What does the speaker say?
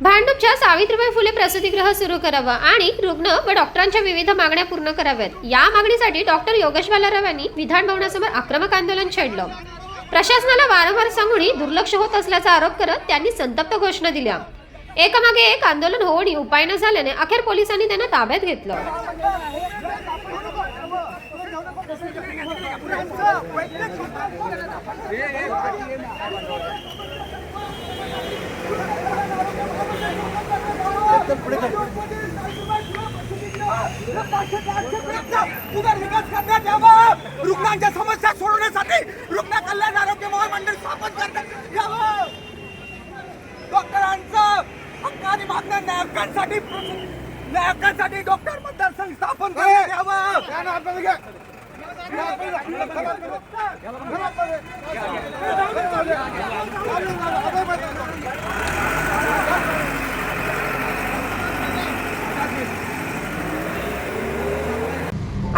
भांडूपच्या सावित्रीबाई फुले प्रसूतीगृह सुरू करावं आणि रुग्ण व डॉक्टरांच्या विविध मागण्या पूर्ण कराव्यात या मागणीसाठी डॉक्टर योगेश बालाराव यांनी विधान भवनासमोर आक्रमक आंदोलन छेडलं प्रशासनाला वारंवार सांगूनही दुर्लक्ष होत असल्याचा आरोप करत त्यांनी संतप्त घोषणा दिल्या एकामागे एक आंदोलन होऊनही उपाय न झाल्याने अखेर पोलिसांनी त्यांना ताब्यात घेतलं उदरविकास करण्यात यावं रुग्णांच्या समस्या सोडवण्यासाठी रुग्ण कल्याण आरोग्य महामंडळ स्थापन करण्यात यावं डॉक्टरांचं हक्क आणि मागण्या न्यायकांसाठी न्यायकांसाठी डॉक्टर मतदारसंघ स्थापन करण्यात यावं